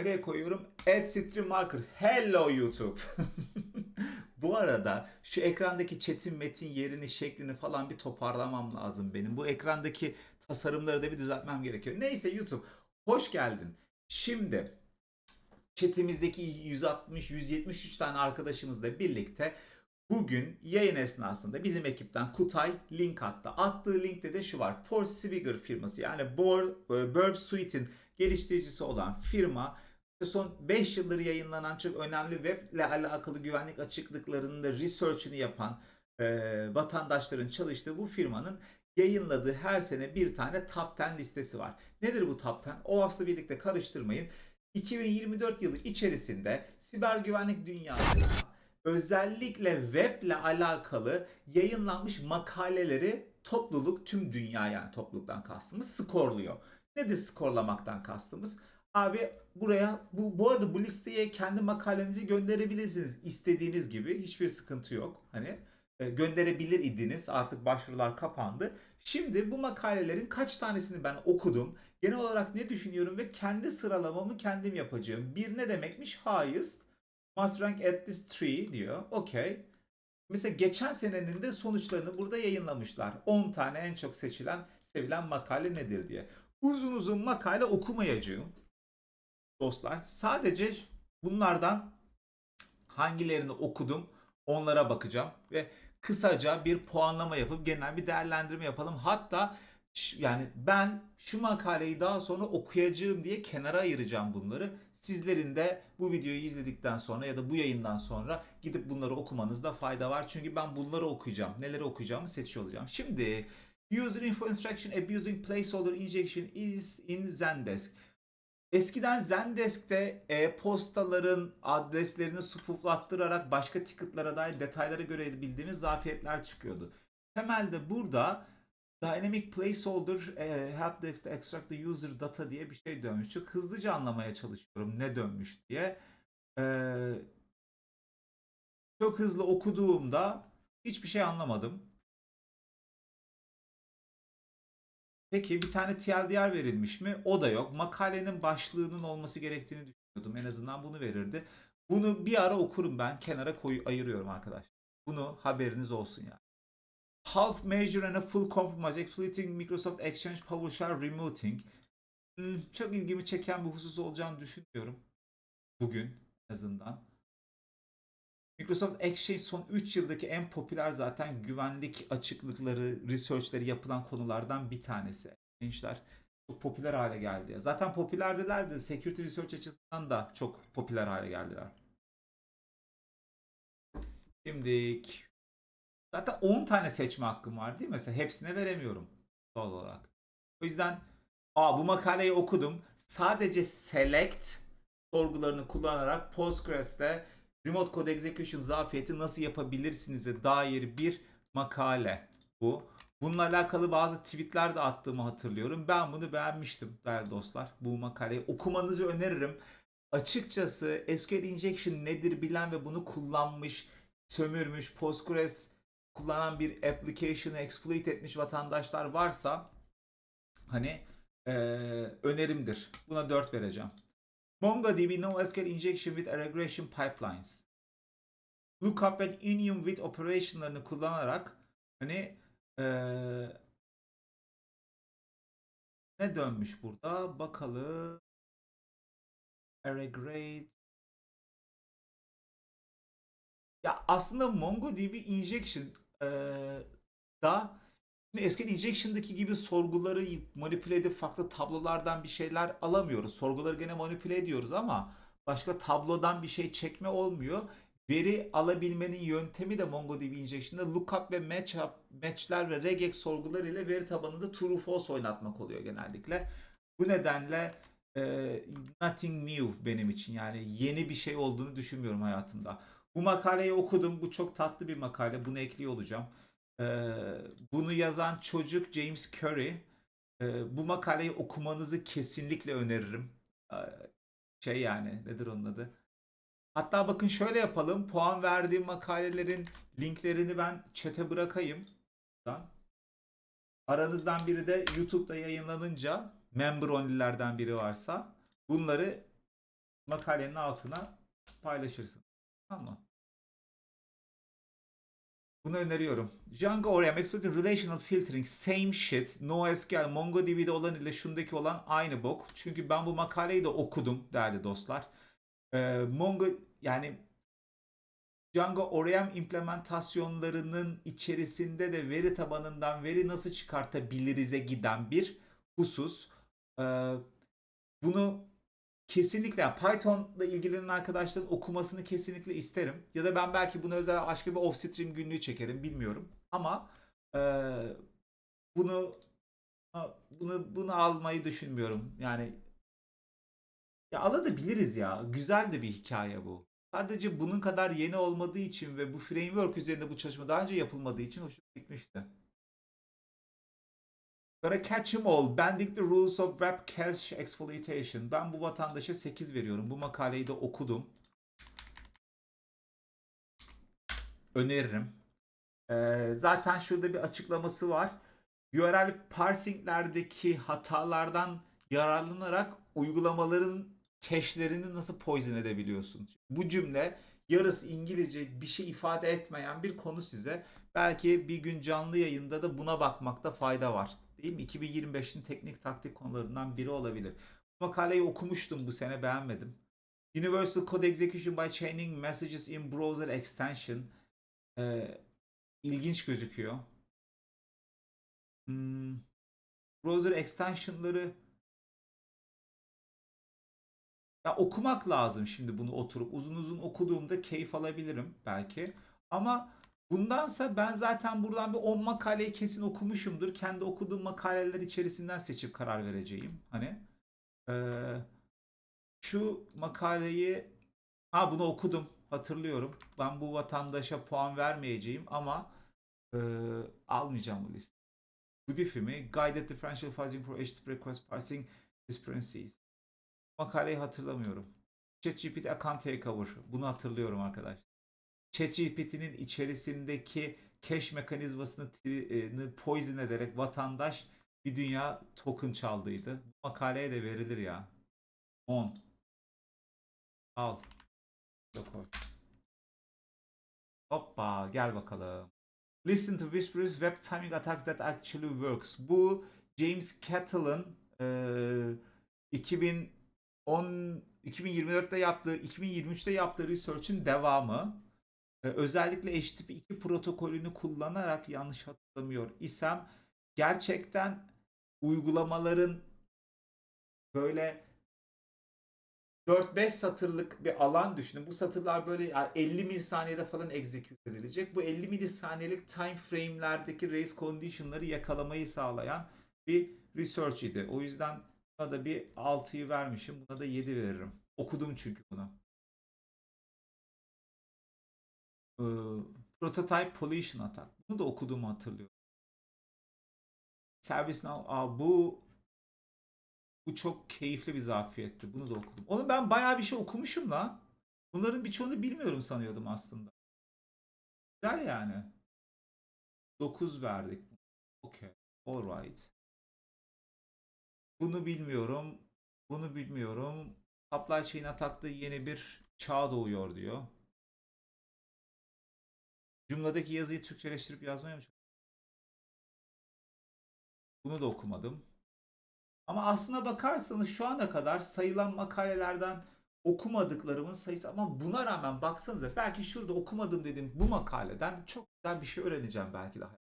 Nereye koyuyorum? Add Stream Marker. Hello YouTube. Bu arada şu ekrandaki Çetin Metin yerini, şeklini falan bir toparlamam lazım benim. Bu ekrandaki tasarımları da bir düzeltmem gerekiyor. Neyse YouTube, hoş geldin. Şimdi chatimizdeki 160-173 tane arkadaşımızla birlikte bugün yayın esnasında bizim ekipten Kutay link attı. Attığı linkte de şu var. Portswigger firması yani e, Burp Suite'in geliştiricisi olan firma son 5 yıldır yayınlanan çok önemli web ile alakalı güvenlik açıklıklarının da research'ını yapan e, vatandaşların çalıştığı bu firmanın yayınladığı her sene bir tane top 10 listesi var. Nedir bu top 10? OWASP'la birlikte karıştırmayın. 2024 yılı içerisinde siber güvenlik dünyasında özellikle web ile alakalı yayınlanmış makaleleri topluluk tüm dünya yani topluluktan kastımız skorluyor. Nedir skorlamaktan kastımız? Abi buraya bu bu arada bu listeye kendi makalenizi gönderebilirsiniz istediğiniz gibi hiçbir sıkıntı yok. Hani e, gönderebilir idiniz artık başvurular kapandı. Şimdi bu makalelerin kaç tanesini ben okudum. Genel olarak ne düşünüyorum ve kendi sıralamamı kendim yapacağım. Bir ne demekmiş? Highest must rank at this tree diyor. Okey. Mesela geçen senenin de sonuçlarını burada yayınlamışlar. 10 tane en çok seçilen, sevilen makale nedir diye. Uzun uzun makale okumayacağım dostlar. Sadece bunlardan hangilerini okudum onlara bakacağım ve kısaca bir puanlama yapıp genel bir değerlendirme yapalım. Hatta yani ben şu makaleyi daha sonra okuyacağım diye kenara ayıracağım bunları. Sizlerin de bu videoyu izledikten sonra ya da bu yayından sonra gidip bunları okumanızda fayda var. Çünkü ben bunları okuyacağım. Neleri okuyacağımı seçiyor olacağım. Şimdi User Info Instruction Abusing Placeholder Injection is in Zendesk. Eskiden Zendesk'te e-postaların adreslerini spooflattırarak başka ticketlara dair detaylara göre bildiğimiz zafiyetler çıkıyordu. Temelde burada Dynamic Placeholder e, Helpdesk to Extract the User Data diye bir şey dönmüş. Çok hızlıca anlamaya çalışıyorum ne dönmüş diye. Ee, çok hızlı okuduğumda hiçbir şey anlamadım. Peki bir tane TLDR verilmiş mi? O da yok. Makalenin başlığının olması gerektiğini düşünüyordum. En azından bunu verirdi. Bunu bir ara okurum ben. Kenara koyu ayırıyorum arkadaşlar. Bunu haberiniz olsun yani. Half measure and a full compromise exploiting Microsoft Exchange PowerShell remoting. Hmm, çok ilgimi çeken bir husus olacağını düşünüyorum. Bugün en azından. Microsoft Exchange son 3 yıldaki en popüler zaten güvenlik açıklıkları, researchleri yapılan konulardan bir tanesi. Exchange'ler çok popüler hale geldi. Zaten popülerdiler de security research açısından da çok popüler hale geldiler. Şimdi zaten 10 tane seçme hakkım var değil mi? Mesela hepsine veremiyorum doğal olarak. O yüzden aa bu makaleyi okudum. Sadece select sorgularını kullanarak Postgres'te Remote Code Execution zafiyeti nasıl yapabilirsinize dair bir makale bu. Bununla alakalı bazı tweetler de attığımı hatırlıyorum. Ben bunu beğenmiştim değerli dostlar. Bu makaleyi okumanızı öneririm. Açıkçası SQL Injection nedir bilen ve bunu kullanmış, sömürmüş, Postgres kullanan bir application'ı exploit etmiş vatandaşlar varsa hani eee, önerimdir. Buna 4 vereceğim. MongoDB NoSQL injection with regression pipelines. Lookup and union with operationlarını kullanarak hani eee, ne dönmüş burada? Bakalım. Array Ya aslında MongoDB injection eee, da Şimdi SQL Injection'daki gibi sorguları manipüle edip farklı tablolardan bir şeyler alamıyoruz. Sorguları gene manipüle ediyoruz ama başka tablodan bir şey çekme olmuyor. Veri alabilmenin yöntemi de MongoDB Injection'da lookup ve match matchler ve regex sorguları ile veri tabanında true false oynatmak oluyor genellikle. Bu nedenle e, nothing new benim için yani yeni bir şey olduğunu düşünmüyorum hayatımda. Bu makaleyi okudum. Bu çok tatlı bir makale. Bunu ekliyor olacağım. Ee, bunu yazan çocuk James Curry. Ee, bu makaleyi okumanızı kesinlikle öneririm. Ee, şey yani nedir onun adı? Hatta bakın şöyle yapalım. Puan verdiğim makalelerin linklerini ben chat'e bırakayım. Aranızdan biri de YouTube'da yayınlanınca member only'lerden biri varsa bunları makalenin altına paylaşırsın. Tamam mı? Bunu öneriyorum. Django Orem Exploited Relational Filtering Same shit. NoSQL MongoDB'de olan ile şundaki olan aynı bok. Çünkü ben bu makaleyi de okudum değerli dostlar. Ee, Mongo yani Django ORM implementasyonlarının içerisinde de veri tabanından veri nasıl çıkartabiliriz'e giden bir husus. Ee, bunu kesinlikle yani Python'la ilgilenen arkadaşların okumasını kesinlikle isterim. Ya da ben belki bunu özel başka bir off-stream günlüğü çekerim bilmiyorum. Ama eee, bunu bunu bunu almayı düşünmüyorum. Yani ya alabiliriz ya. Güzel de bir hikaye bu. Sadece bunun kadar yeni olmadığı için ve bu framework üzerinde bu çalışma daha önce yapılmadığı için hoşuma gitmişti. Gotta catch 'em all. Bending the rules of web cache exploitation. Ben bu vatandaşa 8 veriyorum. Bu makaleyi de okudum. Öneririm. Ee, zaten şurada bir açıklaması var. URL parsinglerdeki hatalardan yararlanarak uygulamaların cache'lerini nasıl poison edebiliyorsun? Bu cümle yarısı İngilizce bir şey ifade etmeyen bir konu size. Belki bir gün canlı yayında da buna bakmakta fayda var. Değil mi? 2025'in teknik taktik konularından biri olabilir. Bu makaleyi okumuştum bu sene beğenmedim. Universal Code Execution by Chaining Messages in Browser Extension. Ee, ilginç gözüküyor. Hmm, browser extensionları ya okumak lazım şimdi bunu oturup uzun uzun okuduğumda keyif alabilirim belki. Ama bundansa ben zaten buradan bir 10 makaleyi kesin okumuşumdur. Kendi okuduğum makaleler içerisinden seçip karar vereceğim. Hani eee, şu makaleyi ha bunu okudum hatırlıyorum. Ben bu vatandaşa puan vermeyeceğim ama eee, almayacağım bu liste. Bu diffi mi? Guided Differential Fuzzing for HTTP Request Parsing Discrepancies. Makaleyi hatırlamıyorum. ChatGPT Account Takeover. Bunu hatırlıyorum arkadaş. ChatGPT'nin içerisindeki cache mekanizmasını e, poison ederek vatandaş bir dünya token çaldıydı. Bu makaleye de verilir ya. 10. Al. Burada koy. Hoppa gel bakalım. Listen to whispers web timing attacks that actually works. Bu James Kettle'ın eee 2010 2024'te yaptığı 2023'te yaptığı research'ın devamı. Ee, özellikle HTTP 2 protokolünü kullanarak yanlış hatırlamıyor isem gerçekten uygulamaların böyle 4-5 satırlık bir alan düşünün. Bu satırlar böyle yani 50 milisaniyede falan execute edilecek. Bu 50 milisaniyelik time frame'lerdeki race condition'ları yakalamayı sağlayan bir research idi. O yüzden buna da bir 6'yı vermişim. Buna da 7 veririm. Okudum çünkü bunu. Prototype Pollution Attack. Bunu da okuduğumu hatırlıyorum. ServiceNow. Aa, bu bu çok keyifli bir zafiyetti. Bunu da okudum. Onu ben bayağı bir şey okumuşum da. Bunların birçoğunu bilmiyorum sanıyordum aslında. Güzel yani. 9 verdik. Okay. Alright. Bunu bilmiyorum. Bunu bilmiyorum. Supply Chain Attack'ta yeni bir çağ doğuyor diyor. Cümledeki yazıyı Türkçeleştirip yazmaya mı? Bunu da okumadım. Ama aslına bakarsanız şu ana kadar sayılan makalelerden okumadıklarımın sayısı ama buna rağmen baksanıza belki şurada okumadım dediğim bu makaleden çok güzel bir şey öğreneceğim belki daha.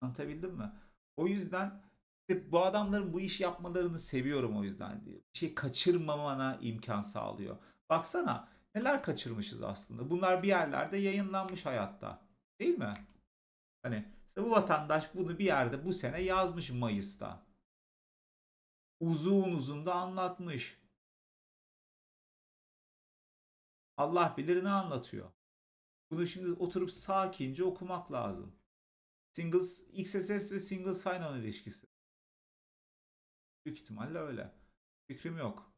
Anlatabildim mi? O yüzden bu adamların bu iş yapmalarını seviyorum o yüzden diye. Bir şey kaçırmamana imkan sağlıyor. Baksana neler kaçırmışız aslında. Bunlar bir yerlerde yayınlanmış hayatta. Değil mi? Hani işte bu vatandaş bunu bir yerde bu sene yazmış Mayıs'ta. Uzun uzun da anlatmış. Allah bilir ne anlatıyor. Bunu şimdi oturup sakince okumak lazım. Singles, XSS ve single sign-on ilişkisi. Büyük ihtimalle öyle. Fikrim yok.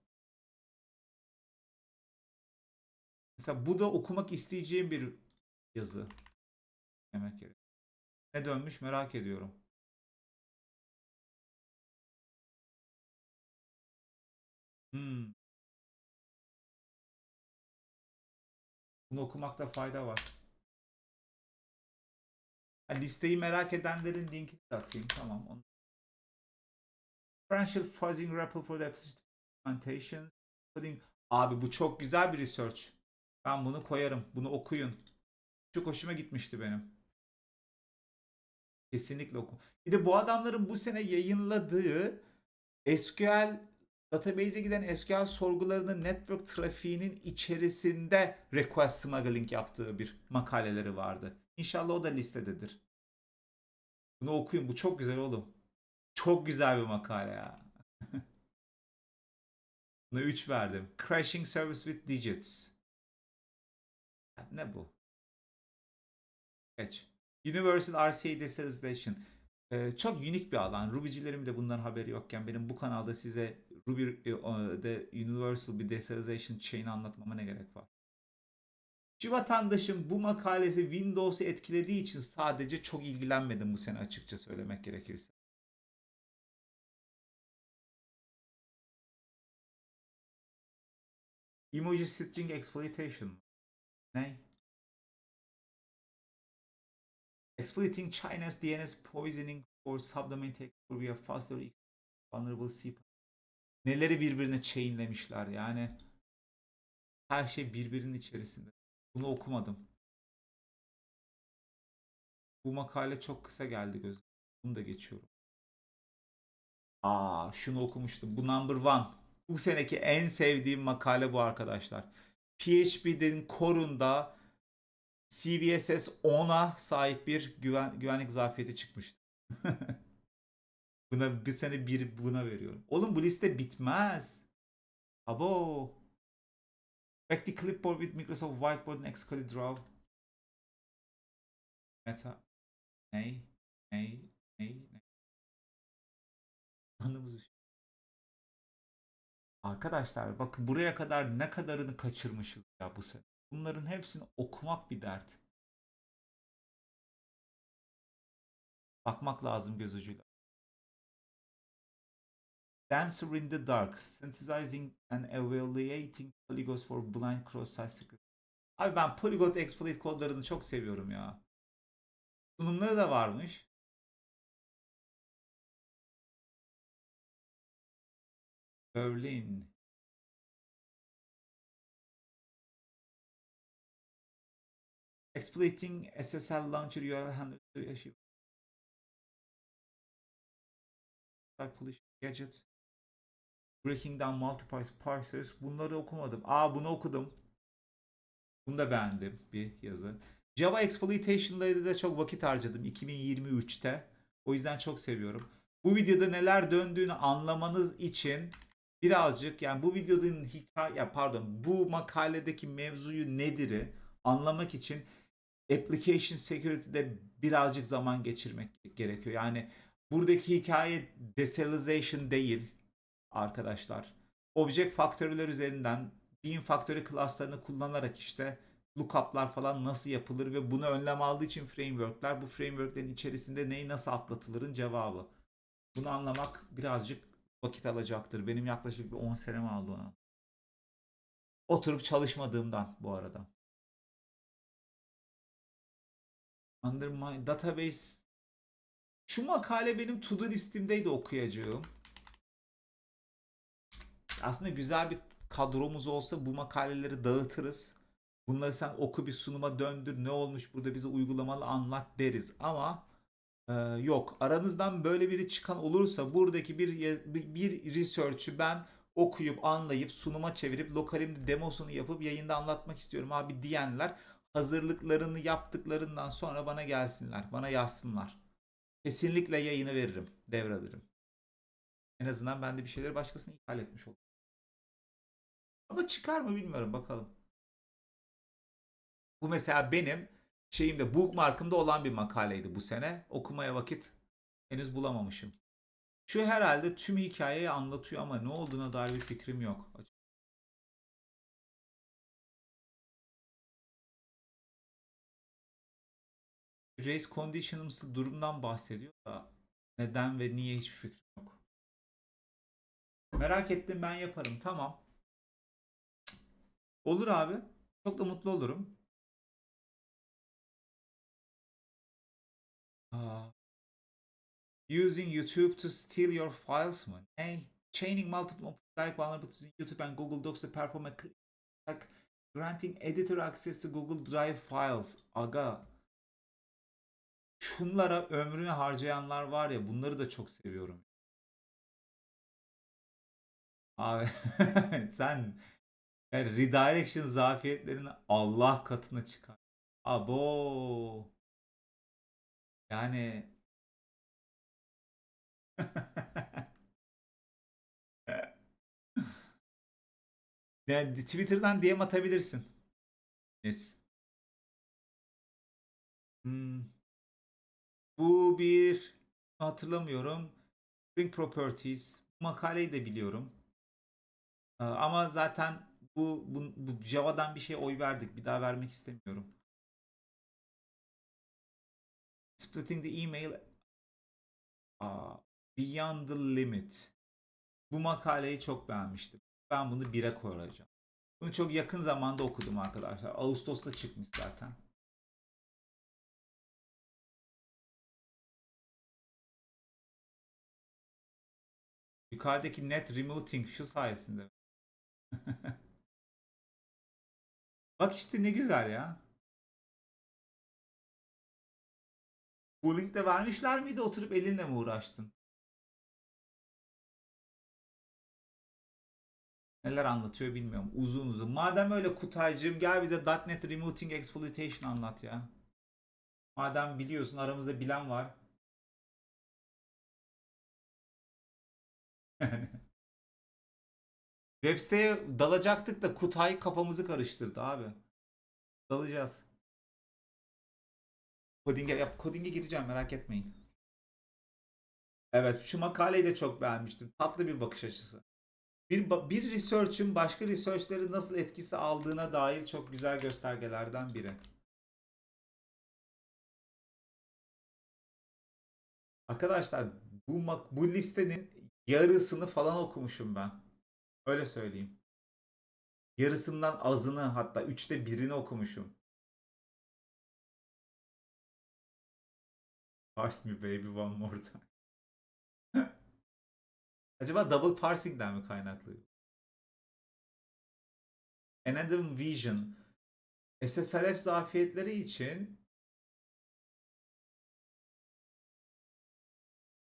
Mesela bu da okumak isteyeceğim bir yazı. Demek gerek. Ne dönmüş merak ediyorum. Hmm. Bunu okumakta fayda var. Ha, listeyi merak edenlerin linkini de atayım. Tamam. Onu. Differential fuzzing the implementations. Abi bu çok güzel bir research. Ben bunu koyarım. Bunu okuyun. Çok hoşuma gitmişti benim. Kesinlikle oku. Bir de bu adamların bu sene yayınladığı SQL database'e giden SQL sorgularının network trafiğinin içerisinde request smuggling yaptığı bir makaleleri vardı. İnşallah o da listededir. Bunu okuyun. Bu çok güzel oğlum. Çok güzel bir makale ya. Buna 3 verdim. Crashing Service with Digits. Ne bu? Geç. Universal RCA Deserialization. Ee, çok unik bir alan. Ruby'cilerin de bundan haberi yokken benim bu kanalda size Ruby'de Universal bir Deserialization chain anlatmama ne gerek var? Şu vatandaşın bu makalesi Windows'u etkilediği için sadece çok ilgilenmedim bu sene açıkça söylemek gerekirse. Emoji string exploitation. Ne? Exploiting China's DNS poisoning for subdomain takeover via faster vulnerable C. Neleri birbirine chainlemişler yani. Her şey birbirinin içerisinde. Bunu okumadım. Bu makale çok kısa geldi göz. Bunu da geçiyorum. Aa, şunu okumuştum. Bu number one. Bu seneki en sevdiğim makale bu arkadaşlar. PHP'nin korunda CVSS 10'a sahip bir güven, güvenlik zafiyeti çıkmıştı. buna bir sene bir buna veriyorum. Oğlum bu liste bitmez. Abo. Back the clipboard with Microsoft Whiteboard and Xcode Draw. Meta. Ney? Ney? Ney? Ney? Şey. Arkadaşlar bakın buraya kadar ne kadarını kaçırmışız ya bu sene. Bunların hepsini okumak bir dert. Bakmak lazım göz ucuyla. Dancer in the Dark. Synthesizing and evaluating polygons for blind cross-site script. Abi ben polyglot exploit kodlarını çok seviyorum ya. Sunumları da varmış. Berlin. Exploiting SSL launcher URL handler to achieve polish gadget breaking down multiple parsers bunları okumadım. Aa bunu okudum. Bunu da beğendim bir yazı. Java exploitation'ları da çok vakit harcadım 2023'te. O yüzden çok seviyorum. Bu videoda neler döndüğünü anlamanız için birazcık yani bu videonun hikaye ya pardon bu makaledeki mevzuyu nedir'i anlamak için application security'de birazcık zaman geçirmek gerekiyor. Yani buradaki hikaye deserialization değil arkadaşlar. Object faktörler üzerinden bin faktörü class'larını kullanarak işte lookup'lar falan nasıl yapılır ve bunu önlem aldığı için framework'ler bu framework'lerin içerisinde neyi nasıl atlatılırın cevabı. Bunu anlamak birazcık vakit alacaktır. Benim yaklaşık bir 10 senemi aldı ona. Oturup çalışmadığımdan bu arada. Under my database şu makale benim to do listimdeydi okuyacağım. Aslında güzel bir kadromuz olsa bu makaleleri dağıtırız. Bunları sen oku bir sunuma döndür. Ne olmuş burada bize uygulamalı anlat deriz. Ama e, yok. Aranızdan böyle biri çıkan olursa buradaki bir, bir research'ü ben okuyup anlayıp sunuma çevirip lokalimde demosunu yapıp yayında anlatmak istiyorum abi diyenler hazırlıklarını yaptıklarından sonra bana gelsinler. Bana yazsınlar. Kesinlikle yayını veririm. Devralırım. En azından ben de bir şeyleri başkasına ithal etmiş olurum. Ama çıkar mı bilmiyorum bakalım. Bu mesela benim şeyimde bookmarkımda olan bir makaleydi bu sene. Okumaya vakit henüz bulamamışım. Şu herhalde tüm hikayeyi anlatıyor ama ne olduğuna dair bir fikrim yok. Race conditionımsı durumdan bahsediyor da neden ve niye hiçbir fikrim yok. Merak ettim ben yaparım tamam. Olur abi. Çok da mutlu olurum. Using YouTube to steal your files mı? Ne? Chaining multiple like vulnerabilities in YouTube and Google Docs to perform a click granting editor access to Google Drive files. Aga. Şunlara ömrünü harcayanlar var ya bunları da çok seviyorum. Abi sen yani redirection zafiyetlerini Allah katına çıkar. Abo. Yani yani Twitter'dan DM atabilirsin. Yes. Hmm. Bu bir hatırlamıyorum. Spring Properties. Makaleyi de biliyorum. Ee, Ama zaten bu, bu, bu Java'dan bir şey oy verdik. Bir daha vermek istemiyorum. Splitting the email Aa, Beyond the Limit. Bu makaleyi çok beğenmiştim. Ben bunu 1'e koyacağım. Bunu çok yakın zamanda okudum arkadaşlar. Ağustos'ta çıkmış zaten. Yukarıdaki net remoting şu sayesinde. Bak işte ne güzel ya. Bu linkte vermişler miydi oturup elinle mi uğraştın? Neler anlatıyor bilmiyorum. Uzun uzun. Madem öyle Kutaycığım gel bize .NET Remoting Exploitation anlat ya. Madem biliyorsun aramızda bilen var. Web siteye dalacaktık da Kutay kafamızı karıştırdı abi. Dalacağız. Coding'e yap coding'e gireceğim merak etmeyin. Evet şu makaleyi de çok beğenmiştim. Tatlı bir bakış açısı. Bir bir research'ın başka research'leri nasıl etkisi aldığına dair çok güzel göstergelerden biri. Arkadaşlar bu bu listenin yarısını falan okumuşum ben. Öyle söyleyeyim. Yarısından azını hatta üçte birini okumuşum. Parse me baby one more time. Acaba double parsing'den mi kaynaklı? Another Vision SSRF zafiyetleri için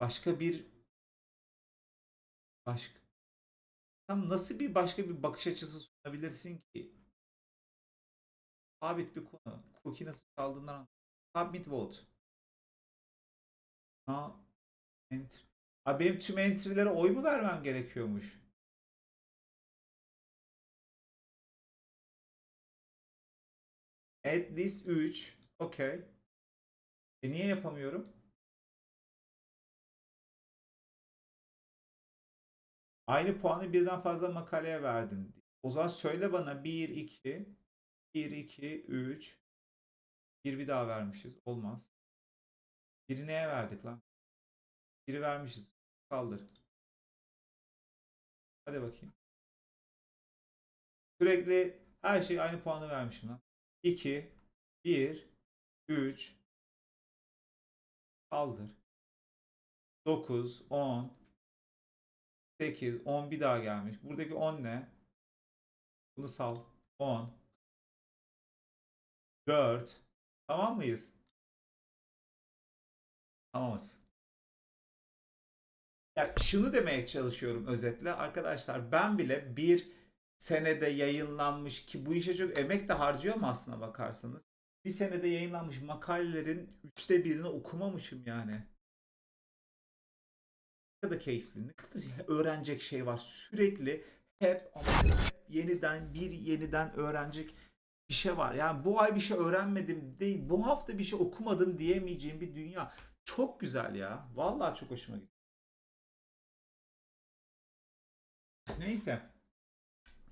başka bir başka tam nasıl bir başka bir bakış açısı sunabilirsin ki? Sabit bir konu. Cookie nasıl çaldığından. Submit vote. Ha, enter. Abi benim tüm entry'lere oy mu vermem gerekiyormuş? At least 3. Okey. E niye yapamıyorum? Aynı puanı birden fazla makaleye verdim. O zaman söyle bana 1, 2, 1, 2, 3. Bir bir daha vermişiz. Olmaz. Biri neye verdik lan? Biri vermişiz. Kaldır. Hadi bakayım. Sürekli her şey aynı puanı vermişim lan. 2, 1, 3, kaldır. 9, 10, 8, 10 bir daha gelmiş. Buradaki 10 ne? Bunu sal. 10, 4, tamam mıyız? Tamamız. Ya şunu demeye çalışıyorum özetle arkadaşlar ben bile bir senede yayınlanmış ki bu işe çok emek de harcıyorum aslına bakarsanız. Bir senede yayınlanmış makalelerin üçte birini okumamışım yani. Ne kadar keyifli, ne kadar öğrenecek şey var. Sürekli hep hep yeniden bir yeniden öğrenecek bir şey var. Yani bu ay bir şey öğrenmedim değil, bu hafta bir şey okumadım diyemeyeceğim bir dünya. Çok güzel ya. Vallahi çok hoşuma gitti. Neyse.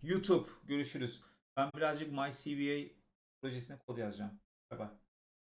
YouTube görüşürüz. Ben birazcık MyCVA projesine kod yazacağım. Bye bye.